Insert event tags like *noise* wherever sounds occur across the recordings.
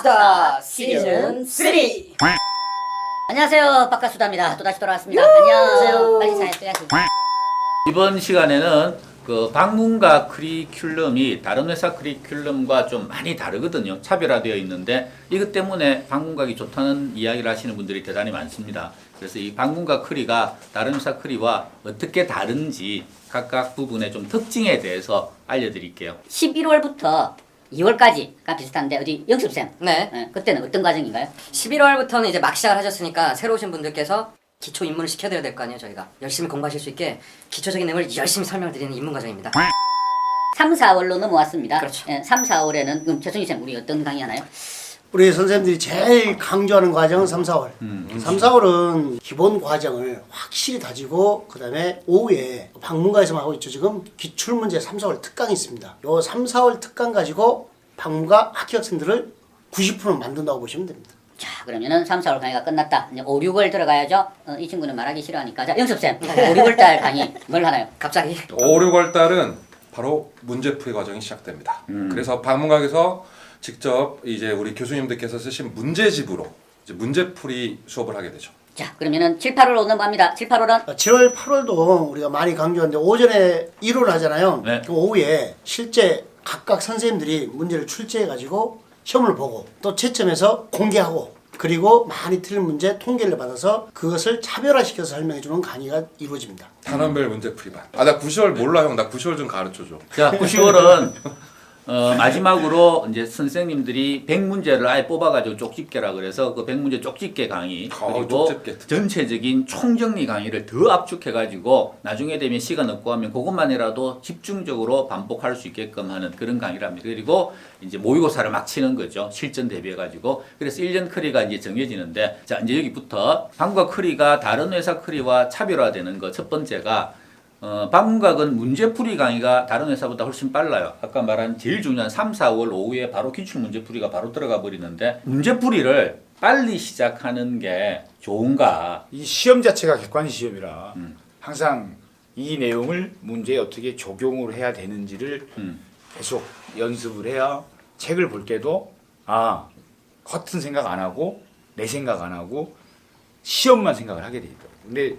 바카스타 시즌 3 안녕하세요. 바카수다입니다. 또다시 돌아왔습니다. 안녕하세요. 빨리 사연해야지. 이번 시간에는 그 방문가 커리큘럼이 다른 회사 커리큘럼과 좀 많이 다르거든요. 차별화되어 있는데 이것 때문에 방문각이 좋다는 이야기를 하시는 분들이 대단히 많습니다. 그래서 이 방문가 커리가 다른 회사 커리와 어떻게 다른지 각각 부분의 좀 특징에 대해서 알려드릴게요. 11월부터 2월까지가 비슷한데 어디 영습생 네 예, 그때는 어떤 과정인가요? 11월부터는 이제 막 시작을 하셨으니까 새로 오신 분들께서 기초 입문을 시켜드려야 될 거 아니에요 저희가 열심히 공부하실 수 있게 기초적인 내용을 열심히 설명드리는 입문 과정입니다 3, 4월로 넘어왔습니다 그렇죠. 예, 3, 4월에는 그럼 최승희 쌤 우리 어떤 강의 하나요? 우리 선생님들이 제일 강조하는 과정은 3, 4월. 3, 4월은 기본 과정을 확실히 다지고 그다음에 오후에 방문가에서만 하고 있죠. 지금 기출 문제 3, 4월 특강이 있습니다. 요 3, 4월 특강 가지고 방문가 학교 학생들을 90% 만든다고 보시면 됩니다. 자 그러면은 3, 4월 강의가 끝났다 이제 5, 6월 들어가야죠 어, 이 친구는 말하기 싫어하니까 자 영습생 5, 6월 달 강의 뭘 하나요? 갑자기 5, 6월 달은 바로 문제풀이 과정이 시작됩니다. 그래서 방문각에서 직접 이제 우리 교수님들께서 쓰신 문제집으로 이제 문제풀이 수업을 하게 되죠. 자 그러면은 7, 8월로 넘어갑니다 7, 8월은 7월, 8월도 우리가 많이 강조하는데 오전에 이론을 하잖아요. 네. 그 오후에 실제 각각 선생님들이 문제를 출제해 가지고 시험을 보고 또 채점해서 공개하고 그리고 많이 틀린 문제 통계를 받아서 그것을 차별화시켜서 설명해 주는 강의가 이루어집니다. 단원별 문제풀이 반. 아나 9시월 몰라 형. 나 9시월 좀 가르쳐 줘. 자, 9시월은 *laughs* 어, 마지막으로 이제 선생님들이 100문제를 아예 뽑아가지고 쪽집게라 그래서 그 100문제 쪽집게 강의 어, 그리고 쪽집게. 전체적인 총정리 강의를 더 압축해가지고 나중에 되면 시간 없고 하면 그것만이라도 집중적으로 반복할 수 있게끔 하는 그런 강의랍니다. 그리고 이제 모의고사를 막 치는 거죠. 실전 대비해가지고. 그래서 1년 커리가 이제 정해지는데 자, 이제 여기부터 방과 커리가 다른 회사 커리와 차별화되는 거첫 번째가 어, 방문각은 문제풀이 강의가 다른 회사보다 훨씬 빨라요. 아까 말한 제일 중요한 3, 4월 오후에 바로 기출 문제풀이가 바로 들어가 버리는데 문제풀이를 빨리 시작하는 게 좋은가? 이 시험 자체가 객관 시험이라 항상 이 내용을 문제에 어떻게 적용을 해야 되는지를 음. 계속 연습을 해야 책을 볼 때도 아 허튼 생각 안 하고 내 생각 안 하고 시험만 생각을 하게 되죠. 근데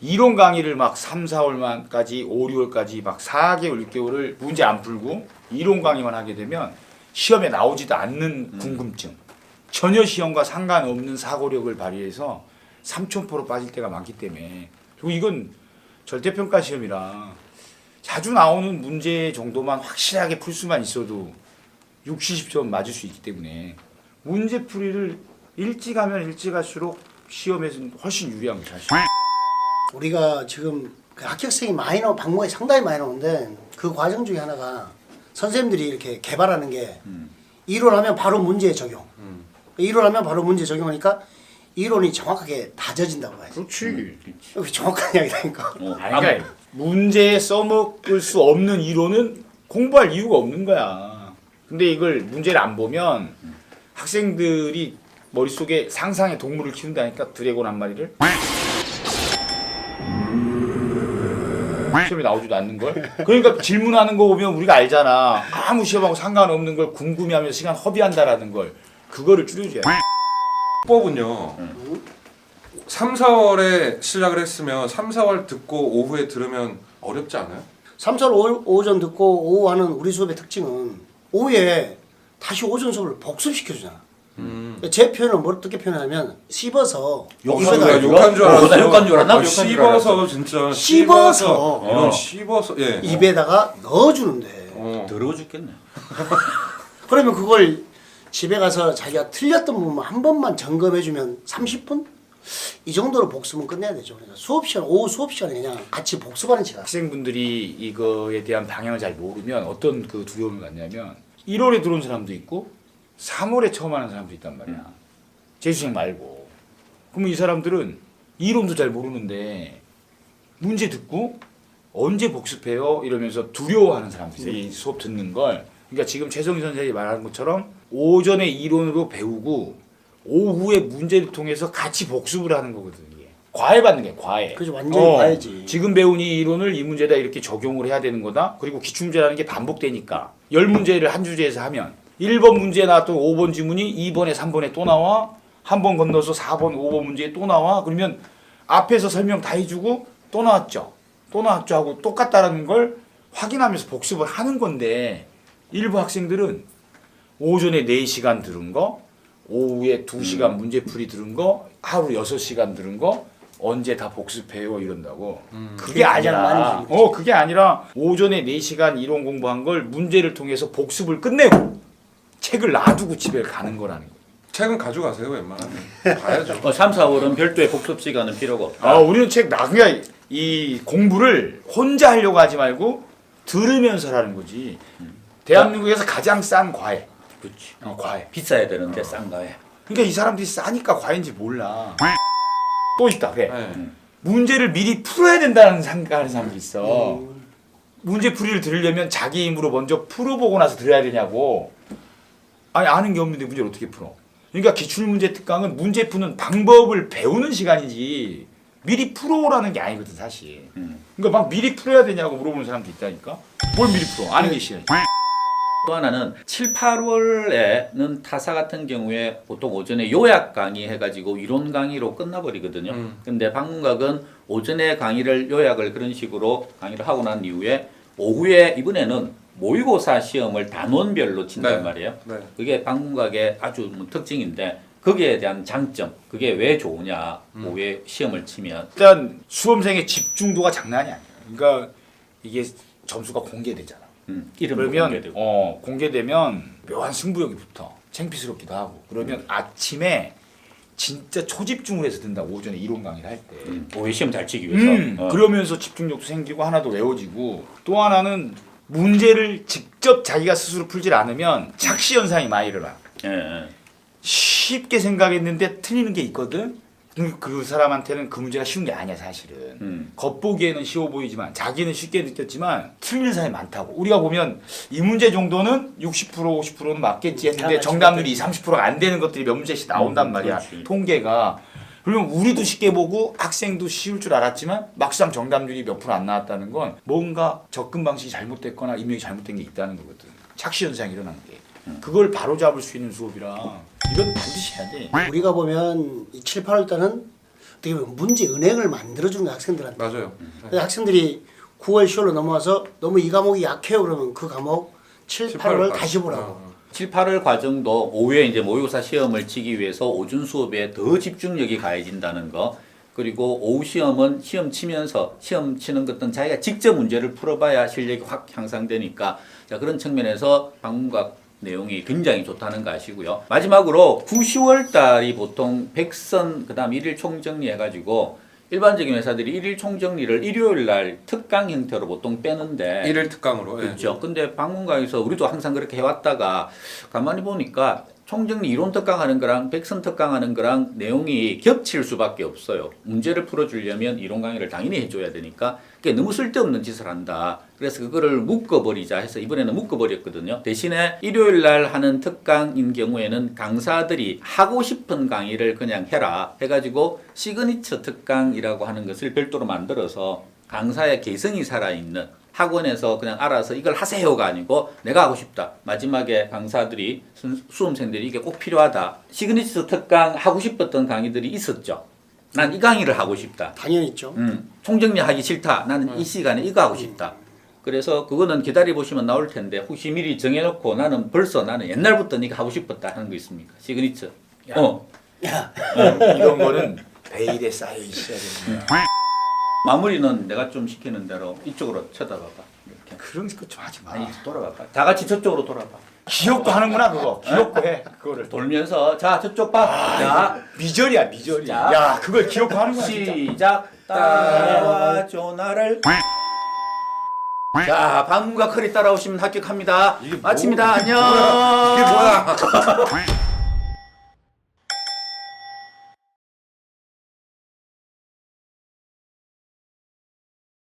이론 강의를 막 3, 4월만까지 5, 6월까지 막 4개월, 6개월을 문제 안 풀고 이론 강의만 하게 되면 시험에 나오지도 않는 궁금증 전혀 시험과 상관없는 사고력을 발휘해서 삼천포로 빠질 때가 많기 때문에. 그리고 이건 절대평가 시험이라 자주 나오는 문제 정도만 확실하게 풀 수만 있어도 60, 70점 맞을 수 있기 때문에 문제 풀이를 일찍 하면 일찍 할수록 시험에서는 훨씬 유리한 거죠 사실. 우리가 지금 그 합격생이 많이 나오 방문이 상당히 많이 나오는데 그 과정 중에 하나가 선생님들이 이렇게 개발하는 게 이론하면 바로 문제 적용. 이론하면 바로 문제 적용하니까 이론이 정확하게 다져진다고 해야지. 그렇지. 여기 정확한 이야기라니까. 어, 아니, 그러니까 문제에 써먹을 수 없는 이론은 공부할 이유가 없는 거야. 근데 이걸 문제를 안 보면 학생들이 머릿속에 상상의 동물을 키운다니까 드래곤 한 마리를 시험에 나오지도 않는 걸. 그러니까 질문하는 거 보면 우리가 알잖아. 아무 시험하고 상관없는 걸 궁금해하면서 시간 허비한다라는 걸. 그거를 줄여줘야 돼. 수법은요. 3, 4월에 시작을 했으면 3, 4월 듣고 오후에 들으면 어렵지 않아요? 3, 4, 오, 오전 듣고 오후 하는 우리 수업의 특징은 오후에 다시 오전 수업을 복습시켜주잖아. 제 표현을 뭐 어떻게 표현하냐면 씹어서 욕한 입에다 거야, 욕한 줄 어, 알았어. 나 욕한 줄 알았나? 아, 욕한 줄 씹어서 진짜 씹어서. 이런 어. 씹어서 예. 입에다가 넣어주는데 어. 더러워 죽겠네. *laughs* 그러면 그걸 집에 가서 자기가 틀렸던 부분 한 번만 점검해주면 30분? 이 정도로 복습은 끝내야 되죠. 그러니까 수업 시간, 오후 수업 시간에 그냥 같이 복습하는 시간. 학생분들이 이거에 대한 방향을 잘 모르면 어떤 그 두려움을 갖냐면 1월에 들어온 사람도 있고 3월에 처음 하는 사람도 있단 말이야. 재수생 말고. 그러면 이 사람들은 이론도 잘 모르는데 문제 듣고 언제 복습해요? 이러면서 두려워하는 사람들이 있어요. 이 수업 듣는 걸. 그러니까 지금 최성희 선생님이 말하는 것처럼 오전에 이론으로 배우고 오후에 문제를 통해서 같이 복습을 하는 거거든요. 과외 받는 게 과외. 그죠, 완전히 과외지. 지금 배운 이 이론을 이 문제다 이렇게 적용을 해야 되는 거다. 그리고 기출문제라는 게 반복되니까 열 문제를 한 주제에서 하면 1번 문제에 나왔던 5번 지문이 2번에 3번에 또 나와. 한 번 건너서 4번, 5번 문제에 또 나와. 그러면 앞에서 설명 다 해주고 또 나왔죠. 또 나왔죠 하고 똑같다라는 걸 확인하면서 복습을 하는 건데 일부 학생들은 오전에 4시간 들은 거, 오후에 2시간 문제풀이 들은 거, 하루 6시간 들은 거 언제 다 복습해요 이런다고. 그게 가장 많이 아니라. 어, 그게 아니라 오전에 4시간 이론 공부한 걸 문제를 통해서 복습을 끝내고 책을 놔두고 집에 가는 거라는 거예요. 책은 가져가세요 웬만하면 봐야죠. 어, 3, 4월은 별도의 복습 시간은 필요가 없다. 아, 우리는 책 나, 그러니까 이 공부를 혼자 하려고 하지 말고 들으면서 하는 거지. 대한민국에서 가장 싼 과외. 그렇지. 어, 과외. 비싸야 되는데 싼 거야. 그러니까 이 사람들이 싸니까 과외인지 몰라. 또 있다. 그래. 네. 문제를 미리 풀어야 된다는 생각하는 사람도 있어. 문제 풀이를 들으려면 자기 힘으로 먼저 풀어보고 나서 들어야 되냐고. 아니 아는 게 없는데 문제를 어떻게 풀어? 그러니까 기출문제 특강은 문제 푸는 방법을 배우는 시간이지 미리 풀어오라는 게 아니거든 사실. 음. 그러니까 막 미리 풀어야 되냐고 물어보는 사람도 있다니까. 뭘 미리 풀어? 아는 게 싫어. 또 하나는 7, 8월에는 타사 같은 경우에 보통 오전에 요약 강의 해가지고 이론 강의로 끝나버리거든요. 음. 근데 방문각은 오전에 강의를 요약을 그런 식으로 강의를 하고 난 이후에 오후에 이번에는 모의고사 시험을 단원별로 친단 네. 말이에요. 네. 그게 방문각의 아주 뭐 특징인데 거기에 대한 장점, 그게 왜 좋으냐, 오후에 시험을 치면 일단 수험생의 집중도가 장난이 아니야. 그러니까 이게 점수가 공개되잖아. 음, 그러면 공개되고 어 공개되면 묘한 승부욕이 붙어 창피스럽기도 하고 그러면 아침에 진짜 초집중을 해서 든다 오전에 이론 강의를 할 때. 음, 오후에 시험 잘 치기 위해서 음, 어. 그러면서 집중력도 생기고 하나도 외워지고 또 하나는 문제를 직접 자기가 스스로 풀질 않으면 착시 현상이 많이 일어나. 예, 예. 쉽게 생각했는데 틀리는 게 있거든. 그, 그 사람한테는 그 문제가 쉬운 게 아니야 사실은. 음. 겉보기에는 쉬워 보이지만 자기는 쉽게 느꼈지만 틀리는 사람이 많다고. 우리가 보면 이 문제 정도는 60% 50%는 맞겠지 했는데 다 정답률이 20, 30%가 안 되는 것들이 몇 문제씩 나온단 음, 말이야. 그렇지. 통계가. 그러면 우리도 쉽게 보고 학생도 쉬울 줄 알았지만 막상 정답률이 몇 프로 안 나왔다는 건 뭔가 접근 방식이 잘못됐거나 임명이 잘못된 게 있다는 거거든. 착시 현상이 일어난 게. 그걸 바로 잡을 수 있는 수업이라 이건 반드시 해야 돼. 우리가 보면 이 7, 8월 때는 어떻게 보면 문제 은행을 만들어주는 거야, 학생들한테. 맞아요. 근데 학생들이 9월, 10월로 넘어와서 너무 이 과목이 약해요 그러면 그 과목 7, 8월 다시 보라고. 어. 7, 8월 과정도 오후에 이제 모의고사 시험을 치기 위해서 오전 수업에 더 집중력이 가해진다는 거. 그리고 오후 시험은 시험 치면서 시험 치는 것은 자기가 직접 문제를 풀어봐야 실력이 확 향상되니까 자 그런 측면에서 방문각 내용이 굉장히 좋다는 거 아시고요. 마지막으로 9, 10월 달이 보통 백선 그다음 일일 총정리 해 가지고 일반적인 회사들이 일일 총정리를 일요일 날 특강 형태로 보통 빼는데 일일 특강으로. 예. 그렇죠. 근데 방문가에서 우리도 항상 그렇게 해왔다가 가만히 보니까 총정리 이론 특강 하는 거랑 백선 특강 하는 거랑 내용이 겹칠 수밖에 없어요. 문제를 풀어주려면 이론 강의를 당연히 해줘야 되니까 그게 너무 쓸데없는 짓을 한다. 그래서 그거를 묶어버리자 해서 이번에는 묶어버렸거든요. 대신에 일요일 날 하는 특강인 경우에는 강사들이 하고 싶은 강의를 그냥 해라 해가지고 시그니처 특강이라고 하는 것을 별도로 만들어서 강사의 개성이 살아있는 학원에서 그냥 알아서 이걸 하세요가 아니고 내가 하고 싶다. 마지막에 강사들이 수- 수험생들이 이게 꼭 필요하다. 시그니처 특강 하고 싶었던 강의들이 있었죠. 난 이 강의를 하고 싶다. 당연히 있죠. 음, 총정리 하기 싫다. 나는 이 시간에 이거 하고 싶다. 그래서 그거는 기다려 보시면 나올 텐데 혹시 미리 정해놓고 나는 벌써 나는 옛날부터 이거 하고 싶었다 하는 거 있습니까? 시그니처. 어. 이런 거는 베일에 쌓여 있어야 거야. 마무리는 내가 좀 시키는 대로 이쪽으로 쳐다봐봐. 이렇게. 그런 거좀 하지 마. 아니 돌아봐봐. 다 같이 저쪽으로 돌아봐. 기억도 하는구나 그거. 기억도 해 그거를. 돌면서 자 저쪽 봐. 자 미절이야 미절이. 자. 야 그걸 기억도 하는구나 진짜. 시작. 따라와줘 나를. *laughs* 자 방문과 커리 따라오시면 합격합니다. 이게 뭐- 마칩니다. 안녕. 이게 뭐야? *laughs*